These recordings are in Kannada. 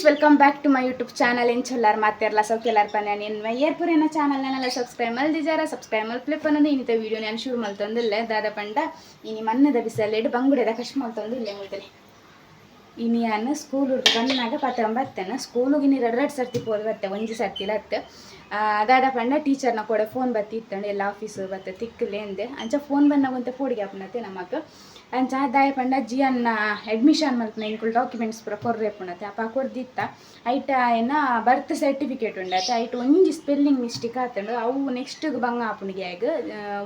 Guys welcome back to my YouTube channel ಏನು ಚೊಲ್ಲಾರ ಸೌಕ್ ಸೌಕೆಲ್ಲಾರ ಪನ್ನ ನಿನ್ನ ಏರ್ಪುರೇನ ಚಾನಲ್ ಚಾನಲ್ನೆಲ್ಲ ಸಬ್ಸ್ಕ್ರೈಬ್ ಮಲ್ದಿಜಾರ ಸಬ್ಸ್ಕ್ರೈಬ್ ಮಲ್ಪ್ಲೆ ಅನ್ನೋದು ಇನ್ನಿತ ವೀಡಿಯೋ ನಾನು ಶುರು ಮಲ್ತೊಂದಿಲ್ಲ ದಾದ ಪಂಡ ಇನಿ ಮನ್ನದ ಬಿಸಲ್ಲೆಡು ಬಂಗುಡೆದ ಕಷ್ಟ ಮಲ್ತೊಂದಿಲ್ಲ ಮುಳ್ತಲೆ ಇನಿ ನಾನು ಸ್ಕೂಲ್ ಬಂದಾಗ ಪಾತ್ರ ಬರ್ತೇನೆ ಸ್ಕೂಲಿಗೆ ನೀರು ಎರಡು ಎರಡು ಸರ್ತಿ ಪೋದು ಬತ್ತೆ ಒಂಜಿ ಸರ್ತಿ ಲತ್ತೆ ಅದಾದ ಪಂಡ ಟೀಚರ್ನ ಕೂಡ ಫೋನ್ ಬತ್ತಿ ಇತ್ತಂಡು ಎಲ್ಲ ಆಫೀಸು ಬತ್ತೆ ತಿಕ್ಕಲೆ ಅಂದೆ ಅಂಚ ಫೋನ್ ಬಂದಾಗಂತ ಫೋಡ್ಗೆ ಹಾಪನತ್ತೆ ನಮಕ್ ಅಂಚ ದಾಯ ಪಂಡ ಜಿ ಅನ್ನ ಅಡ್ಮಿಷನ್ ಮಲ್ಪನ ಇಂಕುಲ್ ಡಾಕ್ಯುಮೆಂಟ್ಸ್ ಪೂರ ಕೊರ್ರೆ ಪುಣತೆ. ಅಪ್ಪ ಕೊರ್ದಿತ್ತ. ಐಟ ಏನ ಬರ್ತ್ ಸರ್ಟಿಫಿಕೇಟ್ ಉಂಡತೆ. ಐಟ್ ಒಂಜಿ ಸ್ಪೆಲ್ಲಿಂಗ್ ಮಿಸ್ಟೇಕ್ ಆತಂಡು. ಅವು ನೆಕ್ಸ್ಟ್ ಬಂಗ ಆಪುಣಿಗೆ ಆಗ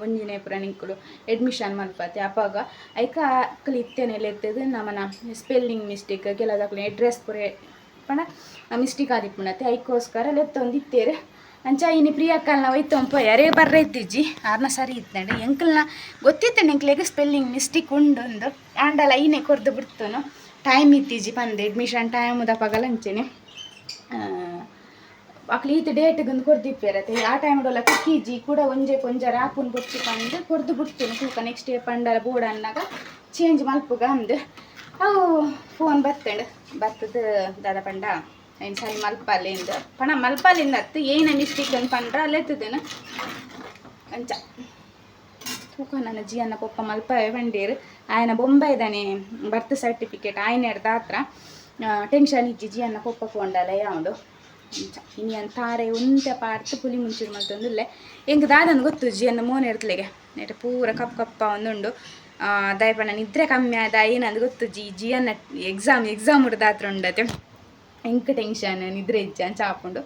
ಒಂಜಿನೇ ಪುರ ನಿಂಕುಲು ಅಡ್ಮಿಷನ್ ಮಲ್ಪತೆ. ಅಪ್ಪಾಗ ಐಕ ಅಕ್ಕಲು ಇತ್ತೇನೆ ಎಲ್ಲ ನಮ್ಮನ ಸ್ಪೆಲ್ಲಿಂಗ್ ಮಿಸ್ಟೇಕ್ ಕೆಲದಕ್ಕಲು ಅಡ್ರೆಸ್ ಪುರ ಪಣ ಮಿಸ್ಟೇಕ್ ಆದಿಪ್ಪುಣತೆ. ಐಕೋಸ್ಕರ ಲೆತ್ತೊಂದಿತ್ತೇರು. ಅಂಚ, ಇನ್ನು ಪ್ರಿಯಕ್ಕಲ್ನ ಒಯ್ತೊಂಪ ಯಾರೇ ಬರ್ರೆ ಇತ್ತಿಜ್ಜಿ ಆರ್ನ ಸರಿ ಇತ್ತಂಡು ಎಂಕಲ್ನ ಗೊತ್ತಿತ್ತು ಎಂಕ್ಲೆಗ್ ಸ್ಪೆಲ್ಲಿಂಗ್ ಮಿಸ್ಟೇಕ್ ಉಂಡೊಂದು ಆಂಡಲ ಐನೆ ಕೊರ್ದು ಬಿಡ್ತನು. ಟೈಮ್ ಇತ್ತಿಜ್ಜಿ ಪಂದೆ ಅಡ್ಮಿಷನ್ ಟೈಮ್ ದಪಗಲ ಅಂಚೆನೆ. ಅಕ್ಲು ಈತ ಡೇಟ್ಗೊಂದು ಕೊರ್ದಿಪ್ಪೇರತ್ತೆ ಆ ಟೈಮ್ ಡೊಲ್ಲ ಕುಕ್ಕೀಜಿ ಕೂಡ ಒಂಜೆ ಕೊಂಜ ರಾಪುನ್ ಬುಚ್ಚಿ ಪಂದು ಕೊರ್ದು ಬಿಡ್ತೇನೆ. ತೂಕ ನೆಕ್ಸ್ಟ್ ಡೇ ಪಂಡಲ ಬೋರ್ಡ್ ಅನ್ನಾಗ ಚೇಂಜ್ ಮಲ್ಪುಗ ಅಂದು. ಅವು ಫೋನ್ ಬರ್ತಂಡು ಬರ್ತದ ದಾದ ಪಂಡ. ಏನು ಸರಿ ಮಲ್ಪಾಲಿಂದ ಪಣ ಮಲ್ಪಾಲಿಂದ ಅತ್ತ, ಏನ ಮಿಸ್ಟೇಕ್ ಅನ್ಪಂಡ್ರೆ ಅಲ್ಲೆತ್ತದೇನು ಅಂಚ. ತೂಕ ನನ್ನ ಜಿಯನ್ನ ಪಪ್ಪ ಮಲ್ಪ ವೆಂಡೇರು ಆಯನ ಬೊಂಬೈದಾನೆ ಬರ್ತ್ ಸರ್ಟಿಫಿಕೇಟ್ ಆಯ್ನ ಹಿಡ್ದ ಹತ್ರ. ಟೆನ್ಷನ್ ಇಜ್ಜಿ ಜಿಯನ್ನ ಪೊಪ್ಪಕ್ಕೆ ಕೊಂಡಲ್ಲ ಯಾವುದು? ಅಂಚ. ಇನ್ನು ಅಂತಾರೆ ಉಂಟ ಪಾರ್ತ್ ಪುಲಿ ಮುಂಚೂರು ಮತ್ತೊಂದುಲ್ಲೆ ಹೆಂಗೆ ದಾದನ್ ಗೊತ್ತು ಜಿಯನ್ನ ಮೋನ್ ಇರ್ತಲೆಗೆ ನೆಟ್ಟು ಪೂರ ಕಪ್ ಕಪ್ಪ ಒಂದುಂಡು. ದಯಪಣ್ಣ, ನಿದ್ರೆ ಕಮ್ಮಿ ಆದ ಏನಂದು ಗೊತ್ತು ಜಿ ಜಿಯನ್ನ ಎಕ್ಸಾಮ್ ಎಕ್ಸಾಮ್ ಹಿಡ್ದಾತ್ರ ಉಂಡತೆ. ಎಂಕ ಟೆನ್ಷನ್ ನಿದ್ರೆ ಇಜ್ಜ ಅಂಚ ಹಾಕೊಂಡು.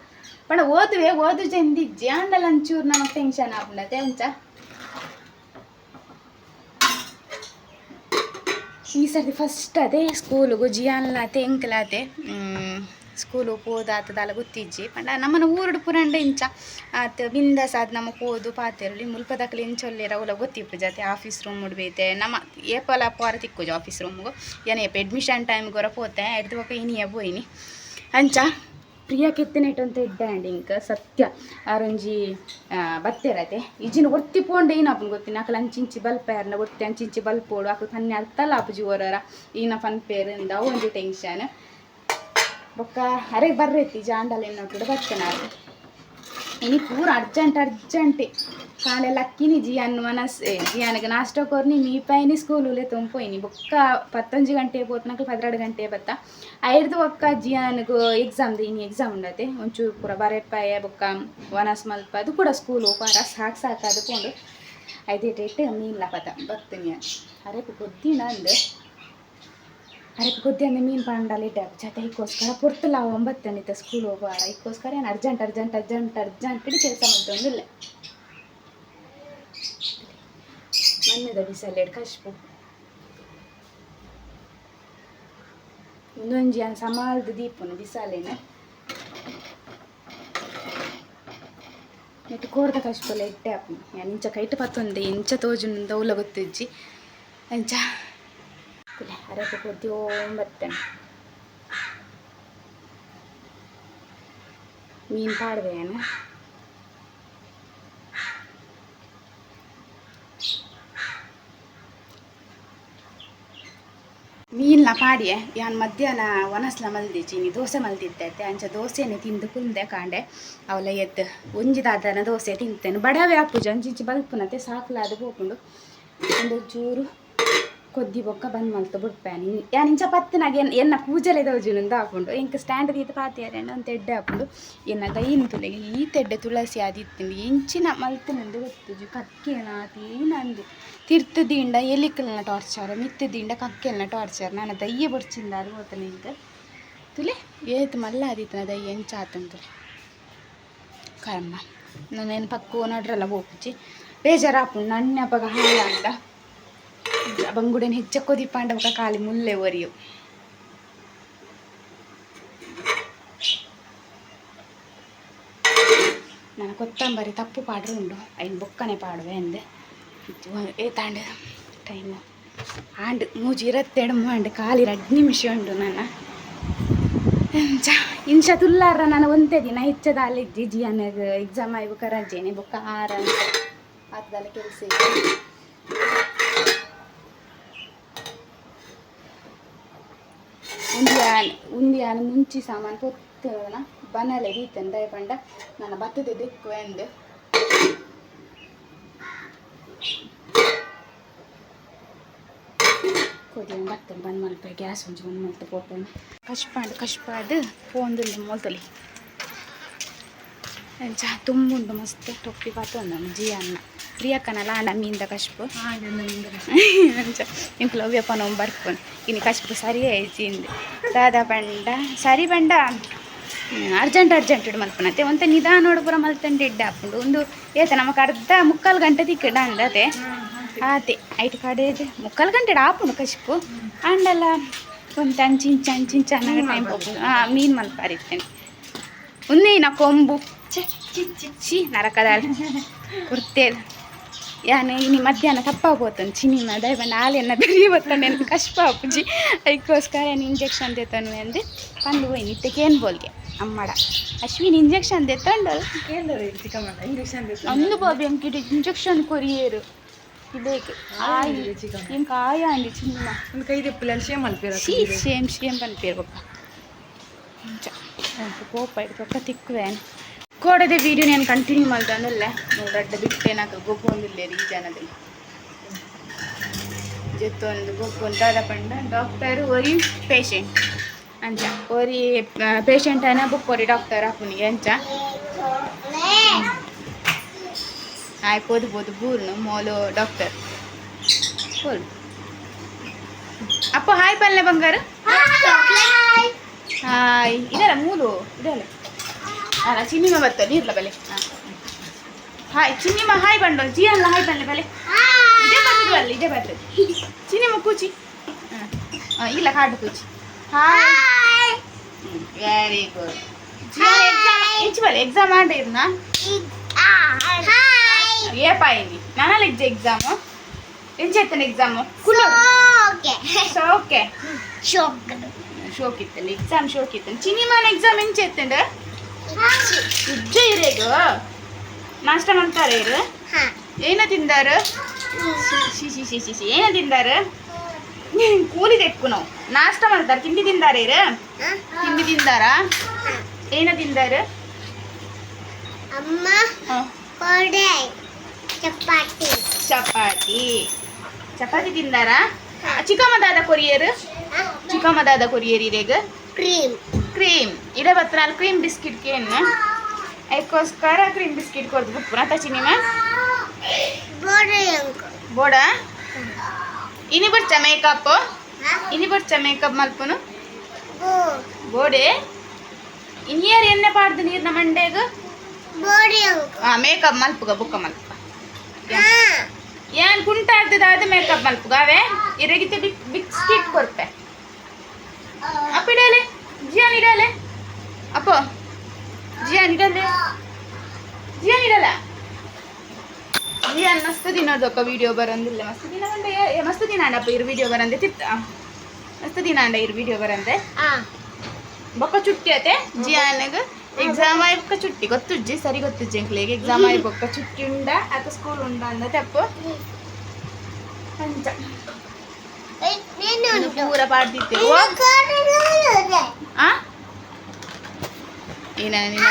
ಪಂಡ ಓದುವೆ, ಓದು ಚೆಂದಿಜ್ಜಿ ಅಂಡಲ್ಲ ಒಂಚೂರು ನಮಗೆ ಟೆನ್ಷನ್ ಹಾಕೊಂಡತೆ ಅಂಚ ಈ ಸರ್ತಿ ಫಸ್ಟ್ ಅದೇ ಸ್ಕೂಲಿಗೂ ಜಿಯಾನ್ಲಾತೆ, ಎಂಕ್ಲಾತೆ. ಸ್ಕೂಲು ಪೋದಾತದಲ್ಲ ಗೊತ್ತಿಜ್ಜಿ. ಪಂಡ ನಮ್ಮನ ಊರುಡು ಪುರಂಡ ಇಂಚ. ಆತ ಬಿಂದಸ್ ಆದ್ ನಮ್ಮ ಪೋದು ಪಾತೆರುಳಿ, ಮುಲ್ಪದಕ್ಲೆ ಇಂಚೊಲ್ಲೆರ ಅವಲ ಗೊತ್ತಿಪ್ಪು ಜಾತೆ. ಆಫೀಸ್ ರೂಮ್ ಉಡ್ಬೇತೆ. ನಮ್ಮ ಏಪಲ ಪಾರ ತಿಕ್ಕುಜು ಆಫೀಸ್ ರೂಮ್ಗು. ಅಡ್ಮಿಷನ್ ಟೈಮ್ ಗೊರ ಪೋತೆ. ಎಡ್ದು ಬೊಕ ಇನಿಯ ಬೋಯ್ನಿ. ಅಂಚ. ಪ್ರಿಯಾ ಕೆತ್ತನೆಟ್ ಅಂತ ಇಡ್ಡಾಂಡಿ ಇಂಕ ಸತ್ಯ, ಆರೊಂಜಿ ಬತ್ತೆರತೆ ಇಜಿನ ಒತ್ತಿ ಪೋಂಡೆ ಏನಪ್ಪನ ಗೊತ್ತಿನ ಆಕಲ ಅಂಚಿಂಚಿ ಬಲ್ಪೇರ್ನ ಒತ್ತಿ ಅಂಚಿಂಚಿ ಬಲ್ಪೋಡು ಅಕಲ್ ಪನ್ನೆ ಅರ್ಥಲ್ಲ ಅಪ್ಪಜಿ ಓರರ. ಈನ ಫನ್ ಅವು ಒಂಜಿ ಟೆನ್ಷನ್ ಬೊಕ್ಕ ಅರೆ ಜಾಂಡಲ್ ಏನೋ ಕೂಡ ಬರ್ತೇನೆ ಇನಿ ಪೂರ ಅರ್ಜೆಂಟ್ ಅರ್ಜೆಂಟ್ ಕಾಲೆ ಲಕ್ಕಿನಿ ಜಿಯಾನ್ ಮನಸ್ ಜಿಯಾನಿಗೆ ನಾಷ್ಟ ಕೊರ್ನಿ ಮೀ ಪೈನಿ ಸ್ಕೂಲುಲೆ ತುಂಪೋಯ್ನಿ ಬೊಕ್ಕ ಪತ್ತೊಂಜಿ ಗಂಟೆ ಪೋತ್ನಕ ಪದ್ರೆಡು ಗಂಟೆ ಬತ್ತ ಐರ್ದು ಒಕ್ಕ ಜಿಯಾನಿಗೂ ಎಕ್ಸಾಮ್ ಇನಿ ಎಕ್ಸಾಮ್ ಉಂಡತೆ ಒಂಚೂರು ಪೂರ ಬರೆಪ್ಪಾಯ ಬೊಕ್ಕ ವನಸ್ ಮಲ್ಪ ಅದು ಕೂಡ ಸ್ಕೂಲು ಪಾರ ಸಾಕು ಸಾಕು ಅದಕೊಂಡು ಐದೇಟ್ ಇಟ್ಟು ಮೀನ್ಲ ಪತ ಬರ್ತೀನಿ ಅರೆಕು ಗೊತ್ತಿನ ಅಂದು ಅರೆಕು ಗೊತ್ತಿ ಅಂದ್ರೆ ಮೀನು ಪಾಂಡಲ್ಲಿ ಇಟ್ಟೆ ಜೊತೆ ಈಗೋಸ್ಕರ ಪುರ್ತಲ್ಲ ಒಂಬತ್ತನಿತ್ತ ಸ್ಕೂಲ್ ಹೋಗುವಾರ ಈಗೋಸ್ಕರ ಏನು ಅರ್ಜೆಂಟ್ ಅರ್ಜೆಂಟ್ ಅರ್ಜೆಂಟ್ ಅರ್ಜೆಂಟ್ ಇಡಿ ಕೆಲಸ ಮಾಡ್ತೊಂದಿಲ್ಲ ಮಣ್ಣದ ಬಿಸಲ್ಲೆಡ್ ಕಶ್ಪು ಒಂದೊಂಜಿ ಅನ್ ಸಮಾಲ್ದ ದೀಪನು ಬಿಸಾಲೇನೆ ನೆಟ್ಟು ಕೋರ್ದ ಕಶ್ಪಲ್ಲ ಇಟ್ಟೆ ಅಪ್ಪು ನಾನು ಇಂಚ ಕೈಟ್ ಪತ್ತೊಂದೆ ಇಂಚ ತೋಜು ದೌಲ ಗೊತ್ತಿಜ್ಜಿ ಅಂಚ ಬತ್ತೆ ಒಂಬತ್ತನೆ ಮೀನು ಪಾಡ್ದೇನ ಮೀನ್ನ ಪಾಡಿಯೆ? ಯಾನ್ ಮಧ್ಯಾಹ್ನ ಒನಸ್ಲ ಮಲ್ದಿಚ್ಚಿ ದೋಸೆ ಮಲ್ದಿದ್ದೈತೆ ಅಂಚ ದೋಸೆನೆ ತಿಂದು ಕುಂದೆ ಕಾಂಡೆ. ಅವಲ ಎದ್ದು ಒಂಜಿದಾದನ ದೋಸೆ ತಿಂತೇನೆ. ಬಡವೆ ಅಪ್ಪುಜ ಅಂಚಿಂಚಿ ಬಲ್ಪುನತೆ ಸಾಕ್ಲಾದ ಹೋಗ್ಕೊಂಡು ಒಂದು ಚೂರು ಕೊದ್ದಿ ಬೊಕ್ಕ ಬಂದ್ ಮಲ್ತು ಬಿಡ್ಪ್ಯಾನಿ ಯಾನ್ ಇಂಚ ಪತ್ತನಾಗ ಎನ್ ಎನ್ನ ಪೂಜಲೆ ದೋಜುನಿಂದ ಹಾಕೊಂಡು ಇಂಕ ಸ್ಟ್ಯಾಂಡ್ ದೀತ ಪಾತಿಯಾರೆಂಡ ಒಂದು ತೆಡ್ಡೆ ಹಾಕೊಂಡು ಎನ್ನ ಗೈನ್ ತುಲೆಗೆ ಈ ತೆಡ್ಡೆ ತುಳಸಿ ಆದಿತ್ತಿಂದು ಇಂಚಿನ ಮಲ್ತಿನಂದು ಗೊತ್ತುಜು ಕಕ್ಕೆನ ತೀನಂದು ತಿರ್ತದಿಂಡ ಎಲಿಕಲ್ನ ಟಾರ್ಚರ್ ಮಿತ್ತದಿಂಡ ಕಕ್ಕೆಲ್ನ ಟಾರ್ಚರ್ ನಾನು ದಯ್ಯ ಬಡ್ಚಿಂದ ಅದು ಹೋತನೆ ಇಂಕ ತುಲೆ, ಏತ್ ಮಲ್ಲ ಆದಿತ್ತನ ದಯ್ಯ ಎಂಚ ಆತಂತು ಕರ್ಮ. ನಾನೇನು ಪಕ್ಕ ನಡ್ರಲ್ಲ ಹೋಗ್ಚಿ ಬೇಜಾರಾಪುಂಡು ನನ್ನಪ್ಪಗ ಹಾಳ ಅಂಡ ಬಂಗುಡನ್ ಹೆಚ್ಚಕ್ಕೋ ದಿಪ್ಪಾಂಡ ಬೊಕ ಕಾಲಿ ಮುಲ್ಲೆ ಒರಿಯು. ನಾನು ಕೊತ್ತಂಬರಿ ತಪ್ಪು ಪಾಡ್ರೆ ಉಂಡು. ಐನ್ ಬೊಕ್ಕನೆ ಪಾಡುವೆ ಅಂದೆ. ಏ ತಾಂಡ, ಟೈಮು. ಆಂಡ್ ಮೂಜಿ ಇರತ್ತೆರಡು ಮೂಂಡು ಕಾಲಿ ಎರಡು ನಿಮಿಷ ಉಂಡು ನನ್ನ. ಇಂಚ ತುಲ್ಲಾರ ನಾನು ಒಂದೇ ದಿನ ಹೆಚ್ಚದ ಅಲ್ಲಿ ಇದ್ದಿ ಅನ್ನ ಎಕ್ಸಾಮ್ ಆಯ್ವು ಕರಜೇನೆ ಬೊಕ್ಕ ಆರ ಆತದಲ್ಲ ಕೆಲಸ ಒಂದು ಯಾನ್ ಉಂದಿ ಯಾನ್ ಮುಂಚಿ ಸಾಮಾನು ಪೊತ್ತುನ ಬನಲೆ ದೀತನ್ ದಯ ಪಂಡ ನನ್ನ ಭತ್ತದ ದಿಕ್ಕು ಎಂದು. ಕೊಡಿ ಭತ್ತನ ಬಂದ್ ಮಲ್ಪ ಗ್ಯಾಸ್ ಒಂಜಿ ಬಂದ್ ಮಲ್ತ ಪೋಪೇನು ಕಷ್ಪಾಂಡ್, ಕಷ್ಪಾಡ್. ಪೋಂದುಲ್ಲ ಮೊದಲಿ. ತುಂಬ ಉಂಡು ಮಸ್ತ್. ಟೊಪ್ಪಿ ಅಂದ ಜಿ ಅನ್ನ ಪ್ರಿಯಕ್ಕನ ನಮ್ಮಿಂದ ಮೀಂದ ಕಶ್ಪು. ಅಂಚ ಇಂಕ್ಲ ವ್ಯಪನ ಬರ್ಪುನ್ ಇನ್ನು ಕಶ್ಪು ಸರಿ ಐಚಿಂದು ದಾದ ಪಂಡ ಸರಿ ಪಂಡ. ಅರ್ಜೆಂಟ್ ಅರ್ಜೆಂಟ್ ಇಡು ಮಲ್ಪನತ್ತೆ ಒಂತ ನಿಧಾನ ಪೂರ ಮಲ್ತಂಡು ಇಡ್ಡ ಹಾಕೊಂಡು ಒಂದು ಏತ ನಮಕ್ ಅರ್ಧ ಮುಕ್ಕಾಲು ಗಂಟೆ ತಿಕ್ಕಿಡ ಅಂದತೆ. ಆತೆ ಐಟ್ ಕಡೆದು ಮುಕ್ಕಾಲು ಗಂಟೆ ಹಾಕೊಂಡು ಕಶ್ಪು. ಅಂಡಲ್ಲ ಒಂತ ಅಂಚಿಂಚ ಅಂಚಿಂಚ ಅನ್ನಗ ಟೈಮ್ ಹೋಗ್ಬೋದು ಹಾಂ ಮೀನು ಮಲ್ಪಾರಿತ್ತೇನೆ. ಉನ್ನೇನ ಕೊಂಬು. ಚಿ ನರಕದ ಕುರ್ತೇದು ಯಾನೆ ಇನ್ನು ಮಧ್ಯಾಹ್ನ ತಪ್ಪಾಗೋತಂದು ಚಿನಿಮ ದಯಬಂಡ ಹಾಲೆನ್ನ ಬೆರಿ ಬತ್ತಂಡೆ ನನಗೆ ಕಷ್ಟ ಅಪ್ಪುಜಿ ಅದಕ್ಕೋಸ್ಕರ ಏನು ಇಂಜೆಕ್ಷನ್ ತೆತ್ತನು ಅಂದರೆ ಪಂದು ಹೋಯ್ ನಿತ್ಯಕ್ಕೇನು ಬೋಲ್ಗೆ ಅಮ್ಮಡ. ಅಶ್ವಿನ್ ಇಂಜೆಕ್ಷನ್ ತೆತ್ತಂಡು ಒಂದು ಬಾಬಿ ಅಂಕಿಟ್ಟು ಇಂಜೆಕ್ಷನ್ ಕೊರಿಯೇರು. ಇದಕ್ಕೆ ಆಯ್ ಇಂಕ ಆಯ ಅಂಡಿ ಚಿನಿಮ ಒಂದು ಕೈ ತೆಪ್ಪಲ ಶೇಮ್ ಮಲ್ಪೇರ ಶೀ ಶೇಮ್ ಶೇಮ್ ಪನ್ಪೇರ್ಬಪ್ಪ ಕೋಪ ಇಡ್ಬೇಕ ತಿಕ್ಕುವೇನು ಕೋಡದೆ ವೀಡಿಯೋ ನಾನು ಕಂಟಿನ್ಯೂ ಮಾಡ್ದಲ್ಲ ನೋಡ್ರಡ್ಡ ಬಿಟ್ಟೆ ನಾಕ ಈ ಜನದಲ್ಲಿ ಜೊತ್ತೊಂದು ಗೊಬ್ಬು ಅಂತ ಪಂಡ ಡಾಕ್ಟರ್ ಒರಿ ಪೇಷಂಟ್ ಅಂಚ. ಒರಿ ಪೇಷಂಟ್ ಅನ್ನ ಬುಕ್ ಒರಿ ಡಾಕ್ಟರ್ ಅಪ್ಪನಿಗೆ ಅಂಚ. ಆಯ್ ಪೋದು ಪೋದು ಬೂರ್ನು ಮೋಲು ಡಾಕ್ಟರ್ ಹೋಲ್ ಅಪ್ಪ ಹಾಯ್ ಪಲ್ಲೆ ಬಂಗಾರ. ಹಾಯ್. ಇದಲ್ಲ ಮೂಲು? ಇದಲ್ಲ అలా చిన్నిమ బత్తోని ఇట్లా బలే హాయ్ చిన్నిమ హాయ్ పండు జీ అల్ల హాయ్ పండ్లే బలే ఇదే పద్ధతి వాళ్ళు ఇదే పద్ధతి చిన్నిమ కూచి ఇలా కాడు కూచి హాయ్ వెరీ గుడ్ ఇచ్చిపోలే ఎగ్జామ్ అంటే ఇరునా ఏ పాయింది నాన్న ఇచ్చే ఎగ్జాము ఏం చేస్తాను ఎగ్జాము కులో ఓకే షోక్ షోక్ ఇస్తాను ఎగ్జామ్ షోక్ ఇస్తాను చిన్ని మన ఎగ్జామ్ ఏం చేస్తుండే ಉಜ್ಜ ಇರೇಗ ನಾಷ್ಟ ಮಾಡ್ತಾರೆ ಇರು. ಏನ ತಿಂದಾರ? ಸಿ ಶಿ ಶಿ ಶಿ ಏನ ತಿಂದಾರು? ಕೂಲಿ ತೆಕ್ಕು ನಾವು. ನಾಷ್ಟ ಮಾಡ್ತಾರೆ. ತಿಂಡಿ ತಿಂದಾರೆ ಇರು. ತಿಂಡಿ ತಿಂದಾರ? ಏನ ತಿಂದಾರು? ಅಮ್ಮ ಚಪಾತಿ. ಚಪಾತಿ. ಚಪಾತಿ ತಿಂದಾರ? ಚಿಕ್ಕಮ್ಮದಾದ ಕೊರಿಯರ್? ಚಿಕ್ಕಮ್ಮದಾದ ಕೊರಿಯರ್ ಇರೇಗ ಕ್ರೀಮ್. ಕ್ರೀಮ್ ಇಡ ಬತ್ತನಾಲ್ ಕ್ರೀಮ್ ಬಿಸ್ಕಿಟ್ಗೆ ಏನು ಅದಕ್ಕೋಸ್ಕರ ಕ್ರೀಮ್ ಬಿಸ್ಕಿಟ್ ಕೊಡ್ಬೇಕು. ಪುನಃ ಚಿನಿಮ ಬೋಡಾ? ಇನಿ ಬರ್ಚ ಮೇಕಪ್ ಇನಿ ಬರ್ಚ ಮೇಕಪ್ ಮಲ್ಪನು? ಬೋಡೆ? ಇನ್ಯಾರು ಎಣ್ಣೆ ಪಾಡ್ದು ನೀರ್ನ ಮಂಡೆಗ ಮೇಕಪ್ ಮಲ್ಪುಗ, ಬುಕ್ಕ ಮಲ್ಪ ಏನ್? ಕುಂಟ ಆಗ್ತದ ಮೇಕಪ್ ಮಲ್ಪುಗ ಅವೇ ಇರಗಿತೆ ಬಿಸ್ಕಿಟ್ ಕೊರ್ಪೆ ಅಪ್ಪಿಡಲೆ ಜಿಯಾನ್ ಇಡಲೆ ಅಪ್ಪ ಜಿಯಾನ್ ಮಸ್ತ್ ದಿನದೊಕ್ಕ ವಿಡಿಯೋ ಬರಂದಿಲ್ಲ ಮಸ್ತ್ ದಿನ ಕಂಡ ಮಸ್ತ್ ದಿನ ಅಂಡಪ್ಪ ಇರು ವಿಡಿಯೋ ಬರಂದೆ ತಿತ್ತ ಮಸ್ತ್ ದಿನ ಅಂಡ ಇರು ವಿಡಿಯೋ ಬರಂದೆ ಬೊಕ್ಕ ಚುಟ್ಟಿ ಅತೆ ಜಿಯಾನಗ ಎಕ್ಸಾಮ್ ಆಯ್ ಬೊಕ್ಕ ಚುಟ್ಟಿ ಗೊತ್ತುಜ್ಜಿ ಸರಿ ಗೊತ್ತುಜ್ಜಿ ಅಂಕ್ಲಿಗೆ ಎಕ್ಸಾಮ್ ಆಯ್ ಬೊಕ್ಕ ಚುಟ್ಟಿ ಉಂಡ ಅತ ಸ್ಕೂಲ್ ಉಂಡ ಅಂದ ತಪ್ಪು ಇದು ಪೂರ ನಿನ್ನ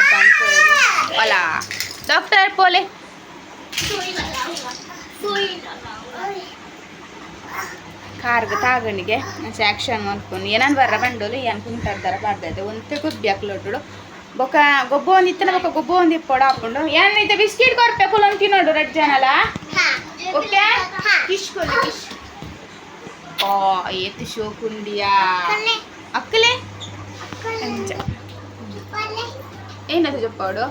ಅಲ್ಲ ಡಾಕ್ಟರ್ ಪೋಲೆ. ಕಾರ್ಗ ತಾಗಣಿಗೆ. ಆಕ್ಷನ್ ಅನ್ಕೊಂಡು ಏನನ್ ಬರ್ರ ಬಂಡೋಲು? ಏನ್ ಕುಂಟಾಡ್ತಾರ ಬಾರ್ದೈತೆ ಒಂತೆ ಗುಬ್ಬಿ ಹಾಕ್ಲೊಟ್ಟು ಬೊಕ್ಕ ಗೊಬ್ಬ ಒಂದು ಇತ್ತನ ಬೊಕ್ಕ ಗೊಬ್ಬ ಒಂದು ಇಪ್ಪಡ ಹಾಕೊಂಡು ಏನೈತೆ ಬಿಸ್ಕಿಟ್ ಕೊರ್ಪೆ ಕುಲೊಂದು ತಿನ್ನೋಡು ರೆಡ್ ಜನಲ್ಲ ಓಕೆ? ಕಿಶ್ ಕೊಲ್ಲಿ ಕಿಶ್ ಓ ಎತ್ತು ಶೋ ಕುಂಡಿಯಾ ಅಕ್ಕಲೆ ಏನದು ಜಪ್ಪಾಡು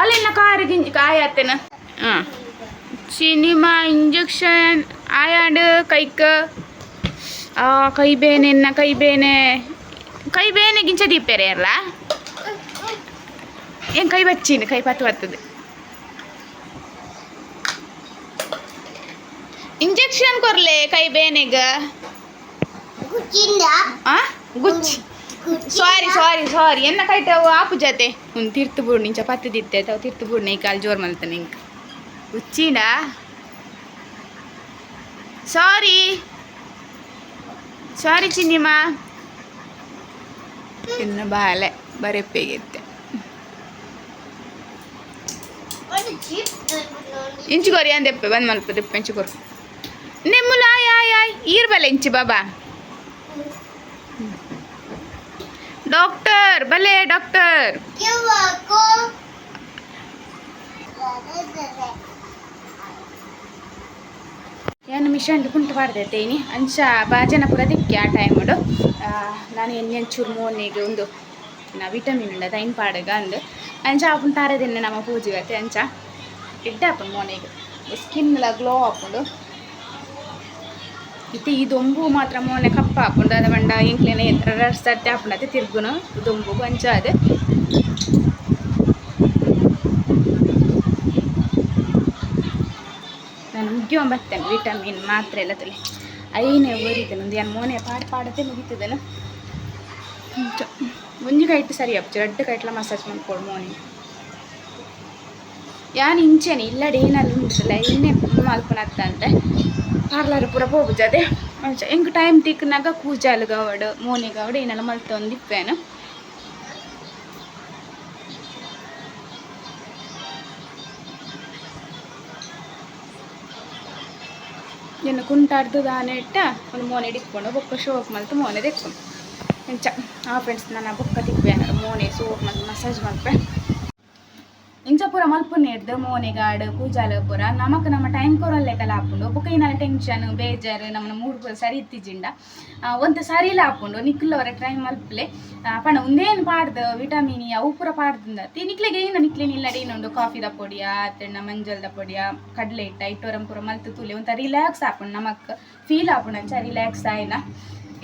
ಅಲ್ಲೆಲ್ಲ ಕಾರಿಗೆ ಗಿಂಜಿ ಕಾಯತ್ತೇನ ಹಾಂ. ಸಿನಿಮಾ ಇಂಜೆಕ್ಷನ್ ಆಯಾಡು ಕೈಕ. ಆ ಕೈ ಬೇನೆ ಕೈ ಬೇನೆ. ಕೈ ಬೇನೆ ಗಿಂಚ ದೀಪೇರೆ ಅಲ್ಲ ಏನ್ ಕೈ ಬಚ್ಚಿನ ಕೈ ಪತ್ತು ಬರ್ತದೆ. ಇಂಜೆಕ್ಷನ್ ಕೊರ್ಲೆ ಕೈ ಬೇನೆಗ? ಗುಚ್ಚಿ. ಸಾರಿ ಸಾರಿ ಸಾರಿ ಎನ್ನ ಕೈಟವು ಆಪು ಜತೆ. ಒಂದು ತಿರ್ತು ಬುಡ್ ನಿಂಚ ಪತ್ತು ದಿತ್ತೆ ತಾವು ತಿರ್ತು ನೀ ಕಾಲು ಜೋರ್ ಮಲ್ತಾನೆ ನಿಂಕ ಉಚ್ಚಿಂಡ ಸಾರಿ ಸಾರಿ ಚಿನ್ನಿಮ್ಮ ಇನ್ನು ಬಾಲೆ ಬರೆಪ್ಪಿಗಿತ್ತೆ ಇಂಚು ಇಂಚುಗೋರಿ ಅಂದೆಪ್ಪೆ ಬಂದು ಮಲ್ಪ ದೆಪ್ಪೆ ಇಂಚು ನೆಮ್ಮುಲ ಆಯ್ ಆಯ್ ಆಯ್, ಈರ್ಬಲ್ಲ ಇಂಚಿ ಬಾಬಾ. ಡಾಕ್ಟರ್ ಬಲೆ ಡಾಕ್ಟರ್. ಯಾವಾಗೋ ಏನು ಮಿಷನ್ ಕುಂಟು ಪಾಡ್ದೈತೇನಿ ಅಂಚ ಬಾಜನ ಪುರದಕ್ಕೆ ಆ ಟೈಮ್ ಟೈಮಡು ನಾನು ಎಣ್ಣೆಂಚೂರು ಮೋನಿಗೆ ಒಂದು, ನಾ ವಿಟಮಿನ್ ಉಂಡ, ದೈನ್ ಪಾಡಗ ಅಂದು. ಅಂಚ ಆಪುನ್ ನಮ ನಮ್ಮ ಪೂಜೆ ಅಂಚ. ಇಡ್ಡ ಆಪುನ್ ಮೋನಿಗೆ ಸ್ಕಿನ್ ಗ್ಲೋ ಆಪುಂಡು ಇತ್ತೆ ಈ ದೊಂಬು ಮಾತ್ರ ಮೋನೆ ಕಪ್ಪ ಹಾಕೊಂಡು, ಅದ ಬಂಡ ಇಂಕ್ಲೇನೆ ರಸ್ತೆ ಹಾಕೊಂಡತ್ತೆ ತಿರ್ಗುನು. ದೊಂಬು ಅಂಚ ಅದೇ. ನಾನು ಮುಗ್ಗಿ ಬರ್ತೇನೆ ವಿಟಮಿನ್ ಮಾತ್ರ ಎಲ್ಲ ತಲೆ. ಐನೇ ಬರೀತೇನೆ ಒಂದು ಏನು ಮೋನೆ ಪಾಡ ಪಾಡತೆ ಮುಗಿತದೇನು. ಮುಂಜಿ ಕೈಟ್ ಸರಿ ಅಪ್ಚು ರೆಡ್ ಕೈಟ್ಲ ಮಸಾಜ್ ಮಾಡ್ಕೊಡು ಮೋನೆ ಯಾನ್ ಇಂಚೇನೆ ಇಲ್ಲ ಡೇನಲ್ಲಿ ಉಂಟಲ್ಲ ಮಲ್ಪನತ್ತ ಅಂದ್ರೆ ಪಾರ್ಲರ್ ಪೂರ ಹೋಗುದು ಅದೇ ಅಂಚ ಹೆಂಗೆ ಟೈಮ್ ತಿಕ್ಕನಾಗ ಕೂಜಾಲು ಗವಡು ಮೋನಿ ಗವಡು ಏನೆಲ್ಲ ಮಲ್ತೊಂದು ಇಪ್ಪೇನು ಇನ್ನು ಕುಂಟಾಡ್ದು ದಾನೆ ಇಟ್ಟ ಒಂದು ಮೋನೆ ಇಟ್ಕೊಂಡು ಬೊಕ್ಕ ಶೋಕ್ ಮಲ್ತು ಮೋನೆ ತೆಕ್ಕೊಂಡು ಇಂಚ ಆ ಫ್ರೆಂಡ್ಸ್ ನನ್ನ ಬೊಕ್ಕ ತಿಪ್ಪೆ ಮೋನೆ ಸೋಪ್ ಮತ್ತು ಮಸಾಜ್ ಮಲ್ಪೆ ಇಂಚ ಪೂರ ಮಲ್ಪುನೆ ಮೋನೆಗಾಡ್ ಮೋನೆ ಗಾಡು ಕೂಜಾಲ ಪೂರ ನಮಕ್ ನಮ್ಮ ಟೈಮ್ ಕೊರಲ್ಲೇ ಕಲ ಹಾಕೊಂಡು ಬೊಕ್ಕ ಇನ್ನ ಟೆನ್ಷನ್ ಬೇಜಾರು ನಮ್ಮನ್ನ ಮೂಡ್ ಪೂರ ಸರಿ ಇತ್ತಿಜಿಂಡ ಒಂದು ಸರಿ ಇಲ್ಲ ಹಾಕೊಂಡು ನಿಕ್ಲವರ ಟೈಮ್ ಮಲ್ಪಲೆ ಪಣ ಒಂದೇನು ಪಾಡ್ದು ವಿಟಮಿನ್ ಅವು ಪೂರ ಪಾಡ್ದಿಂದ ನಿಕ್ಲೆಗೆ ಏನು ನಿಕ್ಲೇನು ಇಲ್ಲ ಇನ್ನೊಂದು ಕಾಫಿದ ಪೊಡಿಯ ತೆಣ್ಣ ಮಂಜಲ್ದ ಪೊಡಿಯ ಕಡಲೆ ಇಟ್ಟ ಇಟ್ಟೋರಂ ಪೂರ ಮಲ್ತು ತುಲೆ ಒಂಥರ ರಿಲ್ಯಾಕ್ಸ್ ಹಾಕೊಂಡು ನಮಕ್ ಫೀಲ್ ಹಾಕೊಂಡು ಅಂಚ ರಿಲ್ಯಾಕ್ಸ್ ಆಯ್ನ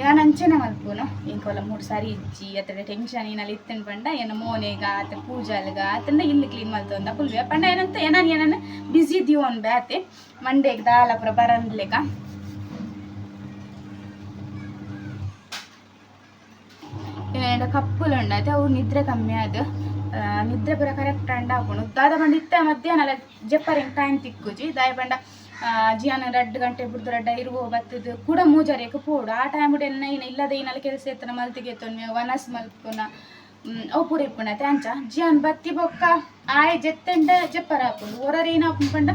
ಯಾನ್ ಅಂಚೆನೆ ಮಲ್ಪುನು ಇಂಕೊಲ ಮೂರು ಸಾರಿ ಇಜ್ಜಿ ಅತ್ತ ಟೆನ್ಷನ್ ಏನಲ್ಲಿ ಇತ್ತನ್ ಪಂಡ ಏನ ಮೋನೆಗ ಆತ ಪೂಜಾಲ್ಗ ಆತನ ಇಲ್ಲಿ ಕ್ಲೀನ್ ಮಲ್ತೊಂದ ಪುಲ್ವೆ ಪಂಡ ಏನಂತ, ಏನಾನ ಏನನ್ನ ಬಿಸಿ ಇದೀವೋ ಅನ್ ಬ್ಯಾತೆ. ಮಂಡೆಗ್ ದಾಲ ಪುರ ಬರಂದ್ಲೆಗ. ಏನ ಕಪ್ಪುಲು ಉಂಡತೆ ಅವು ನಿದ್ರೆ ಕಮ್ಮಿ ಅದು ನಿದ್ರೆ ಪೂರ ಕರೆಕ್ಟ್ ಅಂಡ ಹಾಕೊಂಡು ದಾದ ಬಂಡ ಇತ್ತ ಮಧ್ಯಾಹ್ನ ಎಲ್ಲ ಜಪ್ಪರಿಂಗ್ ಟೈಮ್ ತಿಕ್ಕುಜಿ? ದಾಯ ಬಂಡ. ಜಿಯಾನ ರಡ್ಡ್ ಗಂಟೆ ಬಿಡ್ದು ರಡ್ಡ ಇರುವ ಬತ್ತದು ಕೂಡ ಮೂಜಾರಿಯಕ್ಕೆ ಪೋಡು. ಆ ಟೈಮ್ ಏನ ಇಲ್ಲದೆ ಏನೆಲ್ಲ ಕೆಲಸ ಎತ್ತನ ಮಲ್ತಿಗೆ ಎತ್ತೊನ್ನೆ ವನಸ್ ಮಲ್ಪುನ ಅವು ಪೂರ ಇಪ್ಪುನ ತ್ಯಾಂಚ ಜಿಯಾನ್ ಬತ್ತಿ ಬೊಕ್ಕ, ಆಯ್ ಜೆತ್ತಂಡ ಜಪ್ಪರ ಹಾಕೊಂಡು ಹೊರರ ಏನು ಹಾಕೊಂಡ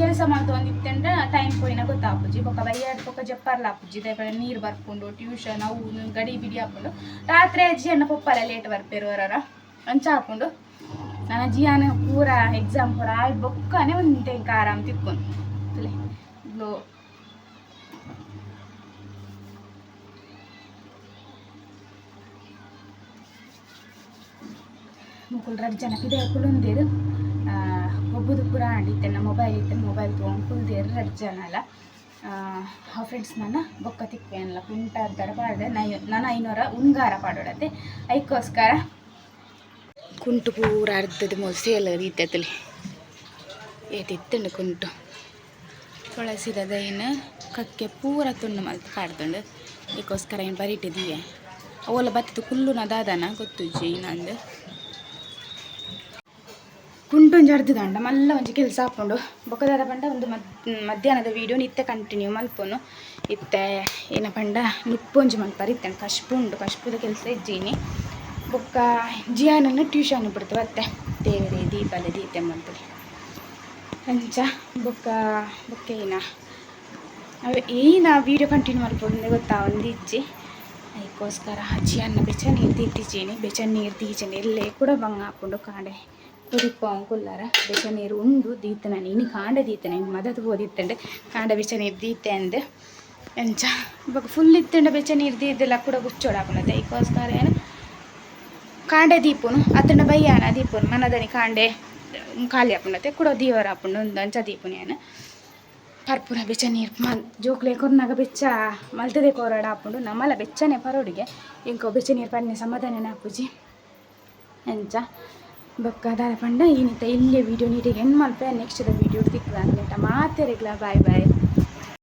ಕೆಲಸ ಮಾಡ್ತು ಒಂದಿತ್ತಂಡ ಟೈಮ್ ಪೋಯಿನ ಗೊತ್ತಾಪುಜಿ ಬೊಕ್ಕ ಬೈಯಾಡ್ ಬೊಕ್ಕ ಜಪ್ಪರ್ಲ ಹಾಪುಜಿ ದಯಪಡ ನೀರು ಬರ್ಕೊಂಡು ಟ್ಯೂಷನ್ ಅವು ಗಡಿ, ಬಿಡಿ ಹಾಕೊಂಡು ರಾತ್ರಿ ಜಿಯನ್ನ ಪೊಪ್ಪಲ ಲೇಟ್ ಬರ್ಪೇರು ಹೊರರ ಅಂಚ ಹಾಕೊಂಡು ನನ್ನ ಜಿಯಾನ ಪೂರ ಎಕ್ಸಾಮ್ ಪೂರ ಆಯ್ ಬೊಕ್ಕನೆ ಒಂದು ತೆಂಕ ಆರಾಮ್ ತಿಕ್ಕೊಂಡು. ಅಲ್ಲೇ ಗ್ಲೋ ಮುಕುಲ್ ರಡ್ ಜನ ಪಿದೆ ಕುಲುಂದೇರು ಒಬ್ಬದು ಪೂರ ಆಂಡಿತ್ತೆ ಮೊಬೈಲ್ ಇತ್ತೆ ಮೊಬೈಲ್ ತೊಗೊಂಡು ಕುಲ್ದೇರು ರಡ್ ಜನ ಅಲ್ಲ. ಆ ಫ್ರೆಂಡ್ಸ್ ನನ್ನ ಬೊಕ್ಕ ತಿಕ್ವೆ ಅಲ್ಲ ಕುಂಟ ಅರ್ಧರ ಪಾಡ್ದೆ ನಾನು ಐನೂರ ಉಂಗಾರ ಪಾಡೋಡತ್ತೆ ಐಕೋಸ್ಕರ ಕುಂಟು ಪೂರ ಅರ್ಧದ ಮೊಲ್ ಎಲ್ಲ ರೀತಿಯಲ್ಲಿ ಏತಿತ್ತಂಡು ಕುಂಟು. ತುಳಸಿದ ದೈನ ಕಕ್ಕೆ ಪೂರ ತುಂಡು ಮಲ್ತು ಕಾಡ್ತಂಡು. ಇದಕ್ಕೋಸ್ಕರ ಏನು ಬರಿಟ್ಟಿದೀಯ ಅವೆಲ್ಲ ಬತ್ತಿದ್ದು ಕುಲ್ಲುನ ದಾದನ ಗೊತ್ತುಜ್ಜಿ ನಂದು. ಕುಂಟೊಂಜಿ ಅರ್ಧದಂಡ ಮಲ್ಲ ಒಂಜಿ ಕೆಲಸ ಹಾಕೊಂಡು ಬೊಕ್ಕದಾದ ಪಂಡ ಒಂದು ಮಧ್ಯಾಹ್ನದ ವೀಡಿಯೋ ನಿತ್ಯ ಕಂಟಿನ್ಯೂ ಮಲ್ಪೊನು. ಇತ್ತೆ, ಏನ ಪಂಡ ನಿಪ್ಪೊಂಜಿ ಮಲ್ಪರ ಇತ್ತಂಡು ಕಶ್ಪು ಉಂಡು ಕಶ್ಪುದ ಕೆಲಸ ಇಜ್ಜೀನಿ. ಬೊಕ್ಕ, ಜಿಯಾನನ್ನು ಟ್ಯೂಷನ್ ಬಿಡ್ತು ಮತ್ತೆ ದೇವರೇ ದೀಪಲೆ, ದೀತೆ ಮಂತ್ರಿ ಅಂಚ, ಬೊಕ್ಕ ಬೊಕ್ಕ ಏನ? ಅವೆ ಏನ ವೀಡಿಯೋ ಕಂಟಿನ್ಯೂ ಮಾಡ್ಬೋದು ಗೊತ್ತಾ? ಒಂದು ಇಜ್ಜಿ. ಅದಕ್ಕೋಸ್ಕರ ಅಜ್ಜಿ ಅನ್ನ ಬೆಚ್ಚ ನೀರು ತೀಟಿಚೀನಿ ಬೆಚ್ಚ ನೀರು ತೀಚನೆ ಎಲ್ಲೇ ಕೂಡ ಬಂಗ ಹಾಕೊಂಡು ಕಾಂಡೆ. ಕುಡಿಪ್ಪ ಕುಲ್ಲಾರ ಬೆಚ್ಚ ನೀರು ಉಂಡು, ದೀತನ, ನೀನು ಕಾಂಡೆ ದೀತನೆ ಮದದ ಓದಿತ್ತಂಡೆ ಕಾಂಡ ಬೆಚ್ಚ ನೀರು ದೀತೆ ಅಂದೆ. ಎಂಚ ಇವಾಗ ಫುಲ್ ಇತ್ತಂಡ ಬೆಚ್ಚ ನೀರು ದೀದೆಲ್ಲ ಕೂಡ ಗುಚ್ಚೋಡಾಕೊಂಡೈತೆ ಅದಕ್ಕೋಸ್ಕರ ಏನು? ಕಾಂಡೆ ದೀಪುನು ಅತ್ರನ ಬಯ್ಯಾನ ದೀಪುನು ಮನದನಿ ಕಾಂಡೆ, ಖಾಲಿ ಹಾಪುಂಡತೆ ಕೂಡ ದೀವರ ಆಪುಂಡು ಒಂದು ಅಂಚ ದೀಪುನಿ ಏನು ಪರ್ಪುರ ಬೆಚ್ಚ ನೀರು, ಮಲ್, ಜೋಕ್ಲೆ ಕೊರ್ನಾಗ ಬೆಚ್ಚ, ಮಲ್ತದೆ ಕೋರಾಡ ಹಾಕೊಂಡು ನಮ್ಮಲ್ಲ ಬೆಚ್ಚನೆ ಪರೋಡಿಗೆ, ಇಂಕೋ ಬೆಚ್ಚ ನೀರು ಪನ್ನೆ ಸಮಾಧಾನ ಹಾಪುಜಿ ಎಂಚ, ಬೊಕ್ಕ ದಾರ ಪಂಡ ಏನಿತ್ತ ಇಲ್ಲೇ ವೀಡಿಯೋ ನೀಟಿಗೆ ಹೆಣ್ಣು ಮಲ್ಪೆ ನೆಕ್ಸ್ಟ್ ವೀಡಿಯೋ ತಿಕ್ಕ ಅಂತ ಮಾತೇರಿಗ್ಲ, ಬಾಯ್ ಬಾಯ್.